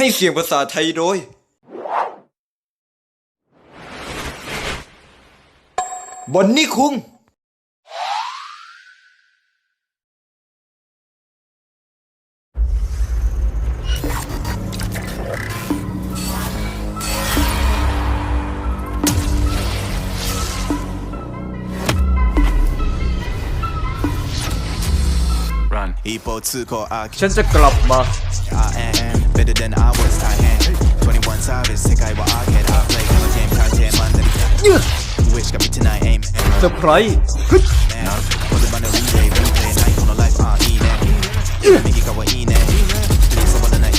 ให้เสียงภาษาไทยโดย บอนนี่คุง Run. 一歩通行 I ฉันจะกลับมา I am better than I was I had 21 Savage 世界は Arcade I play Hammer Game 回転マンダ Wish が見てない Aim เซอร์ไพรส์これまで Relay Relay ないこの Life あいいね右側いいね触らないで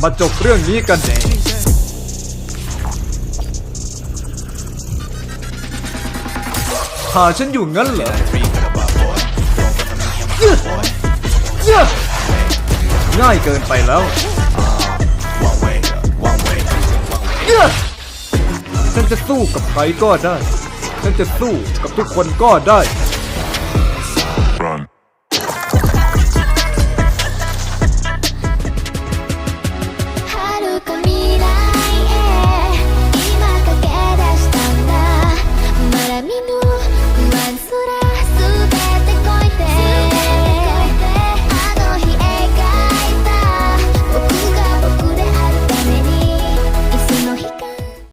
มาจบเรื่องนี้กัน หาฉันอยู่งั้นเหรอง่ายเกินไปแล้ว จะสู้กับใครก็ได้ ฉันจะสู้กับทุกคนก็ได้